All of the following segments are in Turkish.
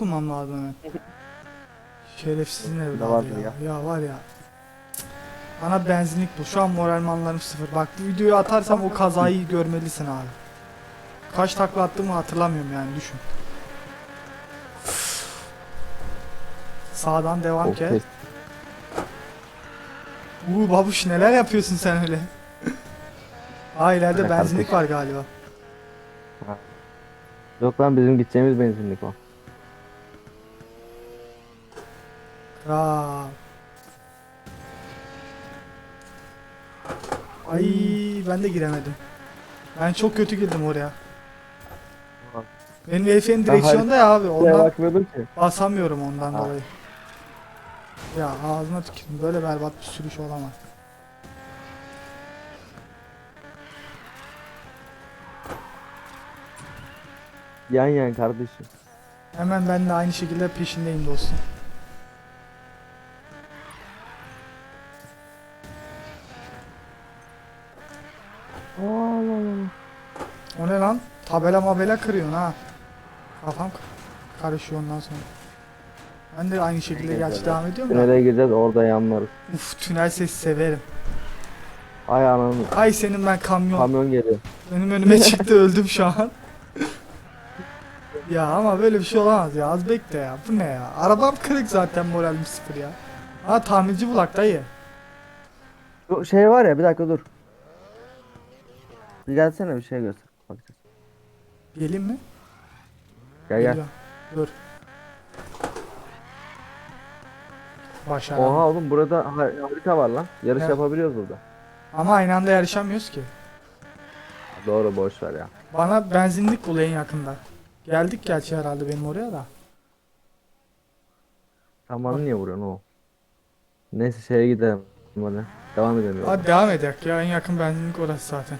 bulmam lazım hemen. Şerefsizin evladı vardır ya. ya. var ya. Bana benzinlik bul. Şu an moralmanlarım sıfır. Bak bu videoyu atarsam o kazayı görmelisin abi. Kaç takla attığımı hatırlamıyorum yani düşün. Sağdan devam ki. pes. Uuu babuş neler yapıyorsun sen öyle? Aa ileride Ne benzinlik var galiba. Yok lan bizim gideceğimiz benzinlik o. Aa. Ay ben de giremedim. Ben çok kötü girdim oraya. Benim Ben direksiyonda ya abi ondan bakmıyordum ki. basamıyorum ondan Ha. dolayı. Ya ağzına tükürdüm böyle berbat bir sürüş olamaz. Yan yan kardeşim. Hemen ben de aynı şekilde peşindeyim dostum. Allah Allah. O ne lan? Tabela mabela kırıyorsun ha. Kafam karışıyor ondan sonra. Ben de aynı şekilde gerçi devam ediyorum da. Tünele gireceğiz orada yanlarız. Uf tünel sesi severim. Ay ananı. Ay senin ben kamyon. Kamyon geliyor. Benim önüme çıktı öldüm şu an. ya ama böyle bir şey olamaz ya. Az bekle ya. Bu ne ya? Arabam kırık zaten moralim sıfır ya. Ha tamirci bulak dayı. Şu şey var ya bir dakika dur. Bir gelsene bir şey göster. Gelin mi? Gel gel. Geliyorum. Dur. Başaramadım. Oha oğlum burada har- harita var lan. Yarış Evet. yapabiliyoruz burada. Ama aynı anda yarışamıyoruz ki. Doğru boş ver ya. Bana benzinlik bul en yakında. Geldik gerçi herhalde benim oraya da. Sen bana niye vuruyorsun o? Neyse şeye gidelim. Hadi. Devam edelim. yolda. Hadi devam edelim ya en yakın benzinlik orası zaten.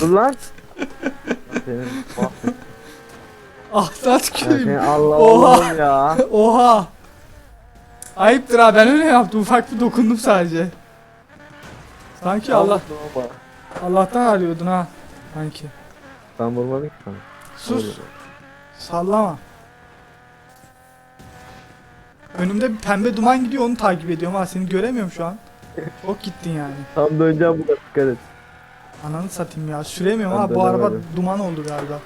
Dur lan. Senin, Ah ya tüküreyim. senin Allah Oha. Allah'ım ya. Oha. Ayıptır ha ben öyle yaptım ufak bir dokundum sadece. Sanki Allah. Allah'tan arıyordun ha. Sanki. Ben vurmadım ki sana. Sus. Sallama. Önümde bir pembe duman gidiyor onu takip ediyorum ha seni göremiyorum şu an. Çok gittin yani. Tam döneceğim burada dikkat et. Ananı satayım ya süremiyorum Ben ha bu araba dönemedim. duman oldu galiba.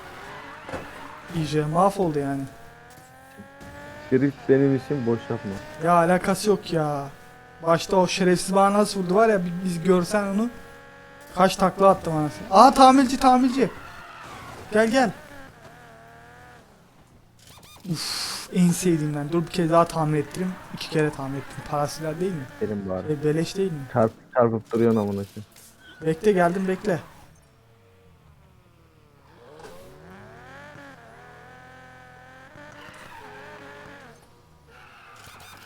İyice mahvoldu yani. Drift benim için boş yapma. Ya alakası yok ya. Başta o şerefsiz bana nasıl vurdu var ya bi- biz görsen onu. Kaç takla attım anasını. Aa tamirci tamirci. Gel gel. Uf en sevdiğimden. Dur bir kez daha tamir ettireyim. İki kere tamir ettim. Parasıyla değil mi? Dedim bari. E, beleş değil mi? Çarp, çarpıp duruyorsun amına koyayım. Bekle geldim bekle.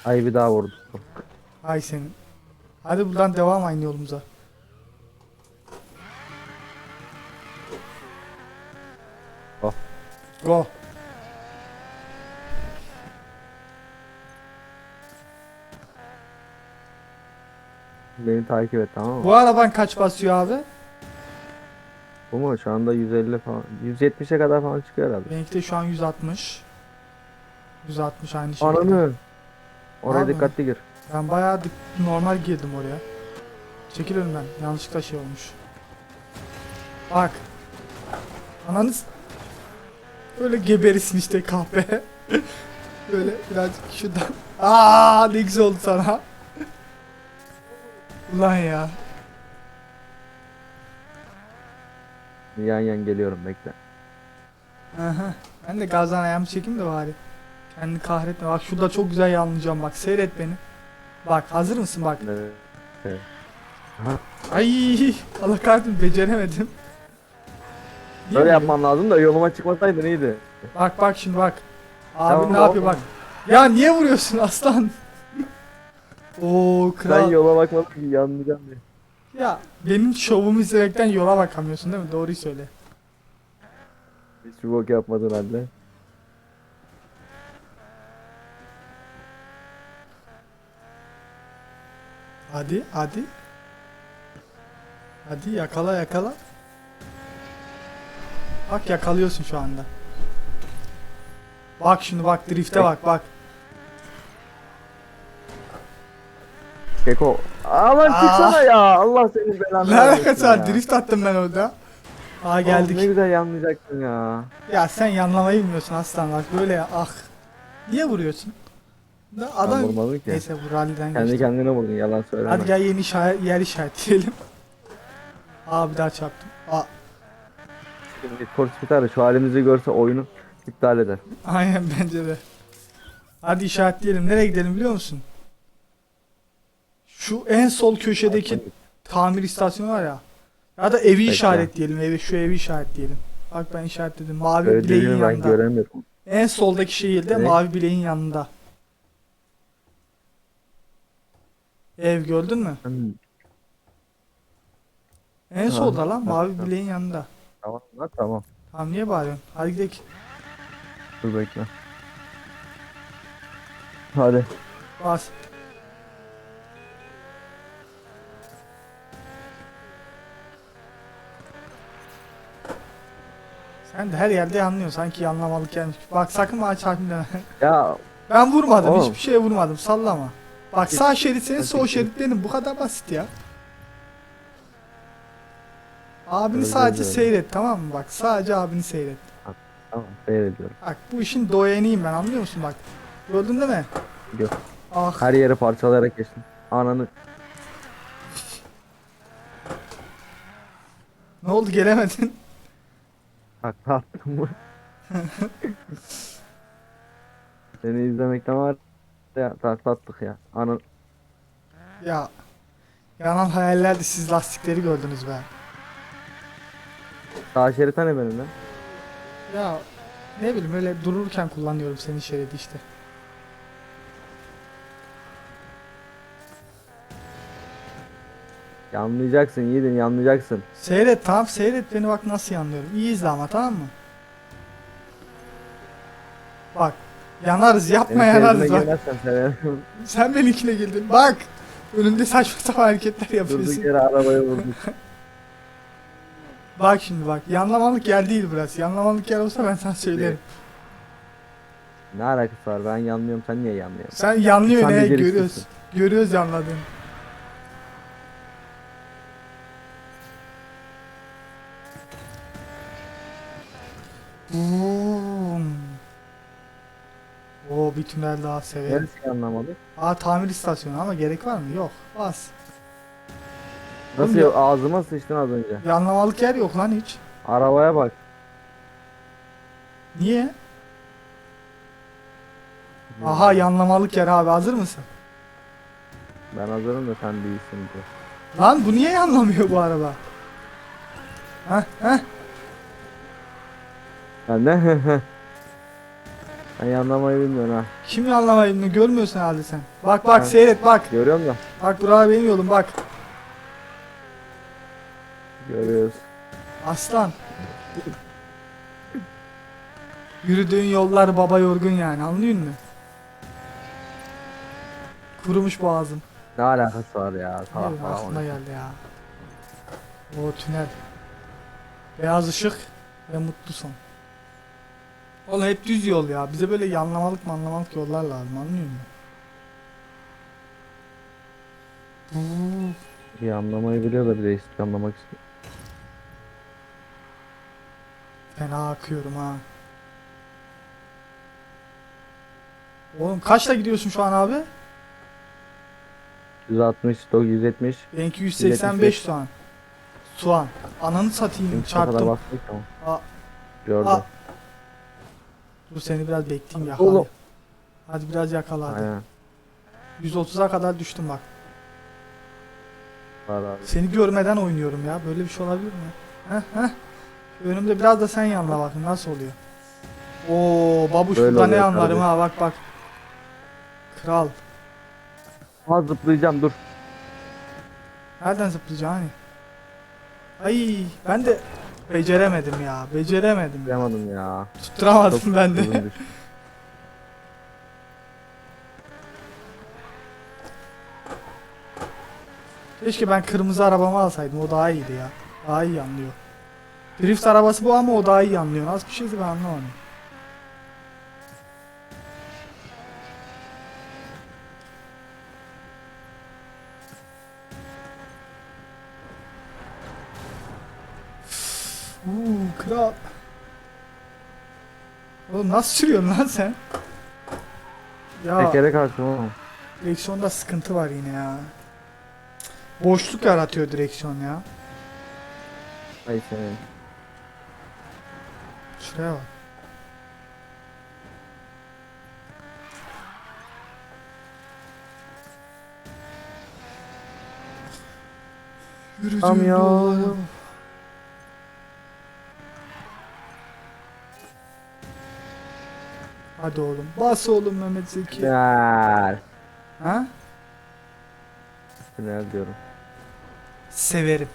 Ay bir daha vurdu. Ay senin. Hadi buradan devam aynı yolumuza. Go. Go. Beni takip et tamam mı? Bu araban kaç basıyor abi? Bu mu? Şu anda 150 falan. 170'e kadar falan çıkıyor herhalde. Benimki de şu an 160. 160 aynı şekilde. Ananı. Oraya Abi. dikkatli gir. Ben bayağı dik- normal girdim oraya. Çekil önümden. Yanlışlıkla şey olmuş. Bak. Ananız. Böyle geberisin işte kahpe. Böyle birazcık şuradan. Aa ne güzel oldu sana. Ulan ya. Yan yan geliyorum bekle. Aha. Ben de gazdan ayağımı çekeyim de bari. Kendini kahretme. Bak şurada çok güzel yanlayacağım bak. Seyret beni. Bak hazır mısın bak. Evet. Evet. Ay Allah kahretsin beceremedim. Niye Böyle böyle? yapman lazım da yoluma çıkmasaydın iyiydi. Bak bak şimdi bak. Abi Tamam, ne yapıyor bak. Ya niye vuruyorsun aslan? Oo Ben kral. yola bakmadım ki yanlayacağım diye. Ya benim şovumu izlemekten yola bakamıyorsun değil mi? Doğruyu söyle. Hiçbir bok yapmadın halde. Hadi hadi. Hadi yakala yakala. Bak yakalıyorsun şu anda. Bak şimdi bak drifte bak bak. Keko. Aman Aa. çıksana ya. Allah senin belanı Ne vermesin alakası var? Drift attım ben orada. Aa Oğlum geldik. Ne güzel yanlayacaktın ya. Ya sen yanlamayı bilmiyorsun aslan bak böyle ya ah. Niye vuruyorsun? Da adam Ben vurmadım ki. neyse bu ralliden Kendi geçti. kendine vurdun yalan söyleme. Hadi gel yeni işaret, yer işaretleyelim. Aa bir daha çarptım. Aa Şimdi Kors Gitarı şu halimizi görse oyunu iptal eder. aynen bence de. Hadi işaretleyelim. Nereye gidelim biliyor musun? Şu en sol köşedeki tamir istasyonu var ya. Ya da evi Bekle. işaretleyelim. Evi şu evi işaretleyelim. Bak ben işaretledim. Mavi Öyle bileğin dediğini ben yanında. göremiyorum. En soldaki şehirde Ne? mavi bileğin yanında. Ev gördün mü? Hmm, En solda lan mavi bileğin yanında. Tamam lan tamam. Tamam niye bağırıyorsun? Hadi gidelim. Dur bekle. Hadi. Bas. Sen de her yerde yanlıyorsun. Sanki yanlamalık gelmiş. Bak sakın bana çarpayım deme. Ya Ben vurmadım. Oğlum. Hiçbir şeye vurmadım. Sallama. Bak sağ şerit senin, sol şerit benim. Bu kadar basit ya. Abini Öyle sadece öyle. seyret tamam mı? Bak sadece abini seyret. tamam seyrediyorum. Bak bu işin doyeniyim ben anlıyor musun bak. Gördün değil mi? Gör. Ah Her yeri parçalayarak geçtim. Ananı. ne oldu gelemedin? Haklı attım mı? Seni izlemekten var ya takla attık ya. Anın Ya yanan hayallerde siz lastikleri gördünüz be. sağ şerit hani benim lan? Ya ne bileyim öyle dururken kullanıyorum senin şeridi işte. Yanlayacaksın yiğidin yanlayacaksın. Seyret tamam seyret beni bak nasıl yanlıyorum. İyi izle ama tamam mı? Bak yanarız yapma Benim yanarız bak. girmezsen severim. Sen benimkine girdin bak. Önümde saçma sapan hareketler yapıyorsun. Durduk yere arabaya vurduk. Bak şimdi bak yanlamalık yer değil burası. Yanlamalık yer olsa ben sana söylerim. ne alakası var ben yanlıyorum sen niye yanlıyorsun? Sen he beceriksizsin. görüyoruz. Görüyoruz yanladığını. Boom. Oo bir tünel daha severim. Neresi anlamadık? Aa tamir istasyonu ama gerek var mı? Yok. Bas. Nasıl Oğlum ağzıma sıçtın az önce. Yanlamalık yer yok lan hiç. Arabaya bak. Niye? Aha yanlamalık yer abi hazır mısın? Ben hazırım da sen değilsin diye. Lan bu niye yanlamıyor bu araba? Heh heh. Ya ne? ben yanlamayı bilmiyorum ha. Kim yanlamayı bilmiyor görmüyorsun herhalde sen. Bak bak Ha. seyret bak. Görüyorum da. Bak buraya benim yolum bak. Görüyoruz. Aslan. Yürüdüğün yollar baba yorgun yani anlıyor musun? Kurumuş boğazım. Ne alakası var ya? Salak Evet, onu. geldi ya. O tünel. Beyaz ışık ve mutlu son. Oğlum hep düz yol ya. Bize böyle yanlamalık manlamalık yollar lazım anlıyor musun? Oo, İyi anlamayı biliyor da bir de işte anlamak istiyor. Fena akıyorum ha. Oğlum kaçla gidiyorsun şu an abi? 160, 170. Benimki 185 şu an. Soğan. Ananı satayım kadar çarptım. Aa. Gördüm. Aa. Dur seni biraz bekleyeyim yakala. Oğlum. Hadi biraz yakala hadi. Aynen. 130'a kadar düştüm bak. Var abi. Seni görmeden oynuyorum ya. Böyle bir şey olabilir mi? Heh heh. Önümde biraz da sen yanla bakın nasıl oluyor. Oo babuş Böyle burada ne anlarım kardeşim. ha bak bak. Kral. Ha zıplayacağım dur. Nereden zıplayacaksın hani? Ay ben de beceremedim ya. Beceremedim ya. Zıplayamadım ya. Tutturamadım ben de. Keşke ben kırmızı arabamı alsaydım. O daha iyiydi ya. Daha iyi anlıyor. Drift arabası bu ama o daha iyi anlıyor. Nasıl bir şeydi ben anlamadım. Uuu kral. Oğlum nasıl sürüyorsun lan sen? Ya Tekere kalktım oğlum. direksiyonda sıkıntı var yine ya. Boşluk yaratıyor direksiyon ya. Ay senin. Şuraya bak. Yürüdüğüm Tam ya. yollara bak. Hadi oğlum. Bas oğlum Mehmet Zeki. Gel. Ha? Tünel diyorum. Severim.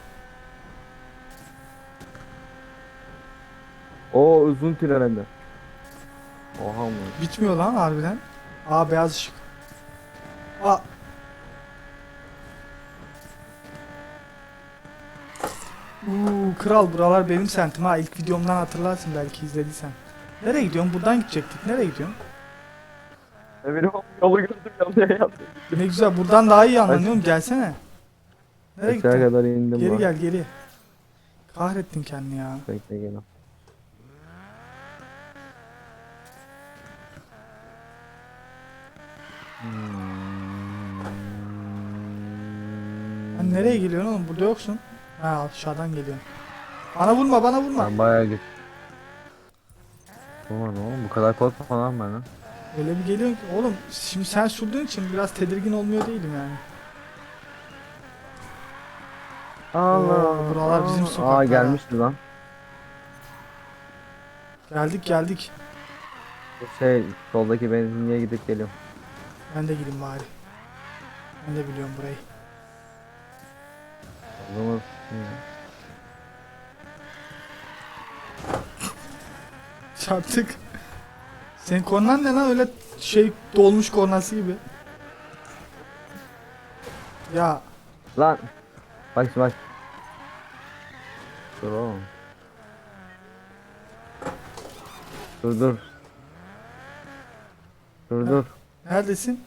O uzun tünel hem de. Oha mı? Bitmiyor lan harbiden. Aa beyaz ışık. Aa. Uuu kral buralar benim sentim ha ilk videomdan hatırlarsın belki izlediysen. Nereye gidiyorsun? Buradan gidecektik. Nereye gidiyorsun? Oğlum, yolu gördüm yaptım. Ne güzel buradan daha iyi anlanıyorum gelsene. Nereye Aşağı gittin? kadar indim Geri bak. gel geri. Kahrettin kendini ya. Bekle gel. Sen nereye geliyorsun oğlum? Burada yoksun. Ha aşağıdan geliyorsun. Bana vurma bana vurma. Ben bayağı git. Aman oğlum bu kadar korkma falan ben ha. Öyle bir geliyor ki oğlum şimdi sen sürdüğün için biraz tedirgin olmuyor değilim yani. Oo, buralar bizim Aa sokaklar ha. gelmişti lan. Geldik geldik. Şey soldaki benzinliğe gidip geliyorum. Ben de gideyim bari. Ben de biliyorum burayı. O zaman Çarptık. Senin kornan ne lan öyle şey dolmuş kornası gibi. Ya Lan. Bak şimdi bak. Dur oğlum. Dur dur. Dur dur. neredesin?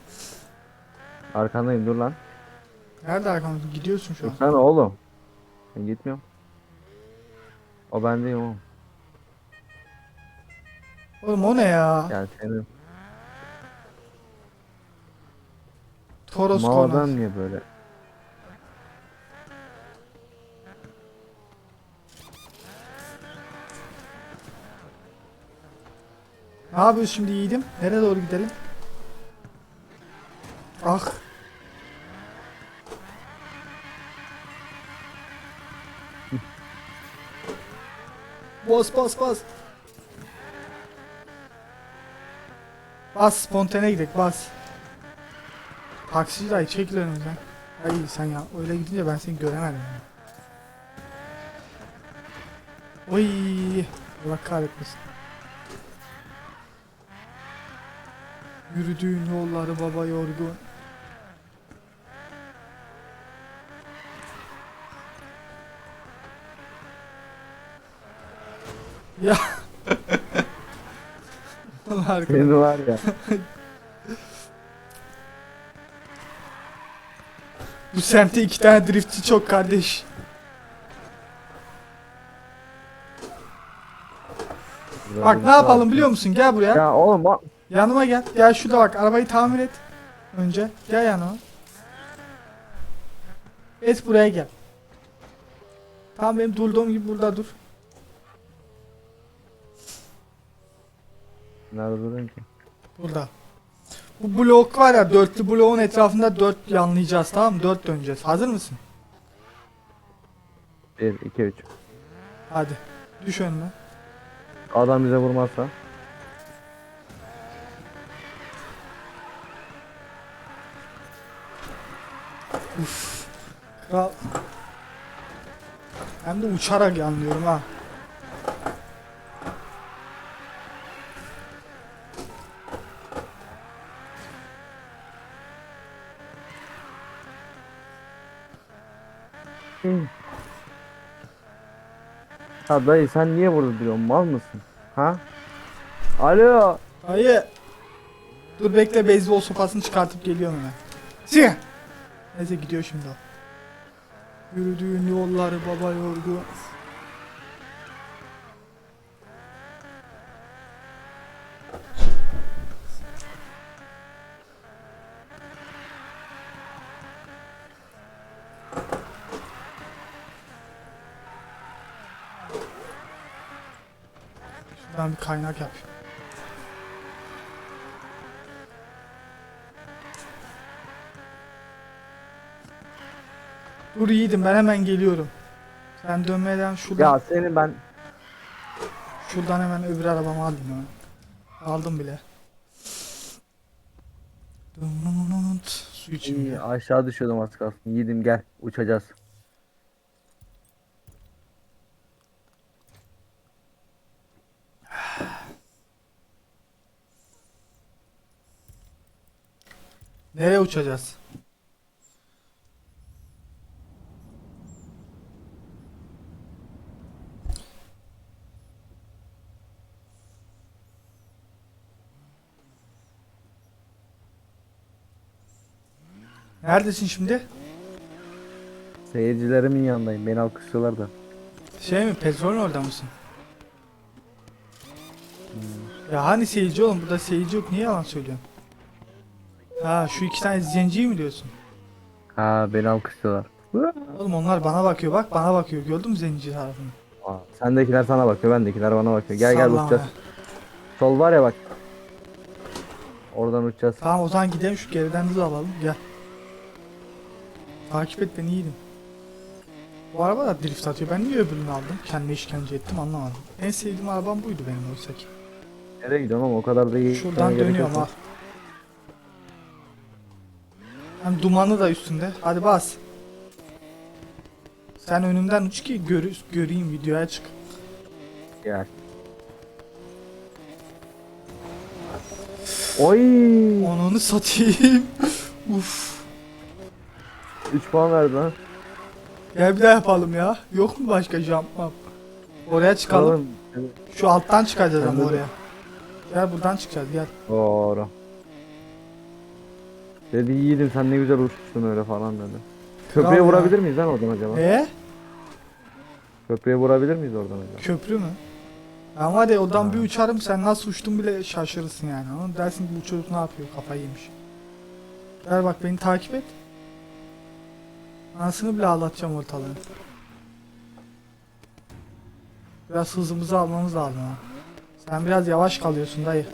Arkandayım dur lan. Nerede arkamda? Gidiyorsun şu an. Sen oğlum. Ben gitmiyorum. O bendeyim oğlum. Oğlum o ne ya? Gel senin. Toros Mağadan kornası. niye böyle? Ne yapıyorsun şimdi yiğidim? Nereye doğru gidelim? Ah. bas bas bas. Bas spontane gidelim bas. Taksici dayı çekil önümden. Ay sen ya öyle gidince ben seni göremedim. ya. Oy Allah kahretmesin. Yürüdüğün yolları baba yorgun. Ya. Arkadaş. Senin var ya. Bu semtte iki tane driftçi çok kardeş. Bak ne yapalım biliyor musun? Gel buraya. Ya oğlum bak. Yanıma gel. Gel şurada bak arabayı tamir et. Önce gel yanıma. Et buraya gel. Tamam benim durduğum gibi burada dur. Nerede duruyorsun ki? Burada. Bu blok var ya dörtlü bloğun etrafında dört yanlayacağız tamam mı? Dört döneceğiz. Hazır mısın? 1, 2, 3. Hadi. Düş önüne. Adam bize vurmazsa. Kral. Hem de uçarak yanlıyorum ha. Ya dayı sen niye burada duruyorsun? Mal mısın? Ha? Alo. Hayır. Dur bekle beyzbol sopasını çıkartıp geliyorum hemen. Çık. Neyse gidiyor şimdi o. Yürüdüğün yolları baba yorgu. Kaynak yap. Dur yiğidim ben hemen geliyorum. Sen dönmeden şuradan, Ya seni ben şuradan hemen öbür arabamı alayım hemen. Aldım bile. Su içeyim İyi, aşağı düşüyordum az kalsın. Yiğidim gel uçacağız. Nereye uçacağız? Neredesin şimdi? Seyircilerimin yanındayım. Beni alkışlıyorlar da. Şey mi? Petrol orada mısın? Ya hani seyirci oğlum? Burada seyirci yok. Niye yalan söylüyorsun? Ha şu iki tane zenciyi mi diyorsun? Ha beni alkışlıyorlar. Oğlum onlar bana bakıyor bak bana bakıyor. Gördün mü zenci tarafını? Aa, sendekiler sana bakıyor, bendekiler bana bakıyor. Gel gel Sallama uçacağız. Sol var ya bak. Oradan uçacağız. Tamam o zaman gidelim şu geriden hız alalım. Gel. Takip et beni iyiydim. Bu araba da drift atıyor. Ben niye öbürünü aldım? Kendime işkence ettim anlamadım. En sevdiğim arabam buydu benim oysa ki. Nereye gidiyorsun ama o kadar da iyi. Şuradan gitmene gerek dönüyorum yok. al. Hem dumanı da üstünde. Hadi bas. Sen önümden uç ki görü göreyim videoya çık. Gel. Oy! Onunu satayım. Uf. 3 puan verdi lan. Gel bir daha yapalım ya. Yok mu başka jump map? Oraya çıkalım. Şu alttan çıkacağız ama oraya. Gel buradan çıkacağız gel. Doğru. Dedi yiğidim sen ne güzel uçtun öyle falan dedi. Köprüye Bravo ya. vurabilir miyiz lan oradan acaba? E Köprüye vurabilir miyiz oradan acaba? köprü mü? Ama hadi oradan Ha. bir uçarım sen nasıl uçtun bile şaşırırsın yani. Ama dersin ki bu çocuk ne yapıyor kafayı yemiş. Gel bak beni takip et. Anasını bile ağlatacağım ortalığı. Biraz hızımızı almamız lazım ha. Sen biraz yavaş kalıyorsun dayı.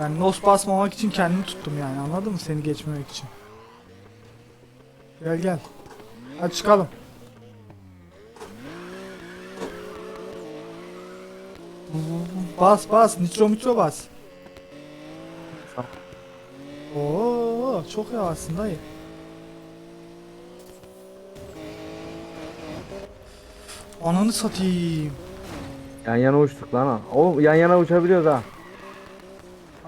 Ben nos basmamak için kendimi tuttum yani anladın mı seni geçmemek için. Gel gel. Hadi çıkalım. Bas bas nitro mitro bas. Oo çok yavaşsın dayı. Ananı satayım. Yan yana uçtuk lan ha. Oğlum yan yana uçabiliyoruz ha.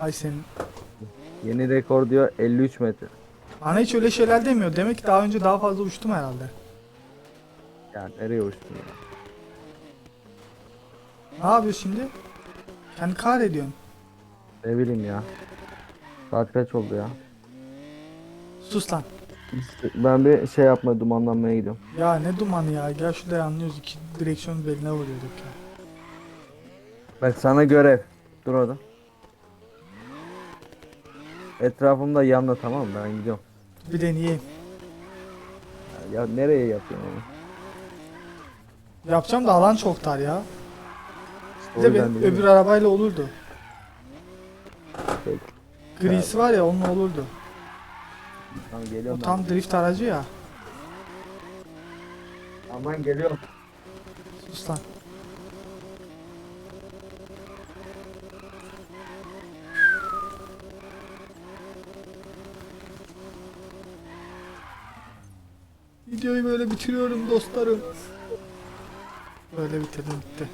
Ay senin. Yeni rekor diyor 53 metre. Bana hiç öyle şeyler demiyor. Demek ki daha önce daha fazla uçtum herhalde. Yani nereye uçtun ya? Ne yapıyorsun şimdi? Kendi kahrediyorsun. Ne bileyim ya. Saat kaç oldu ya? Sus lan. Ben bir şey yapma dumanlanmaya gidiyorum. Ya ne dumanı ya. Gel şurada anlıyoruz. iki direksiyon beline vuruyorduk ya. Bak sana görev. Dur orada. Etrafımda yanla tamam mı? Ben gidiyorum. Bir deneyeyim. Ya nereye yapıyorsun onu? Yapacağım da alan çok dar ya. Bir O de öbür ya. arabayla olurdu. Peki. Grisi var ya onunla olurdu. Tamam O geliyorum ben. tam drift aracı ya. Aman geliyorum. Sus lan. Videoyu böyle bitiriyorum dostlarım. Böyle bitirdim bitti.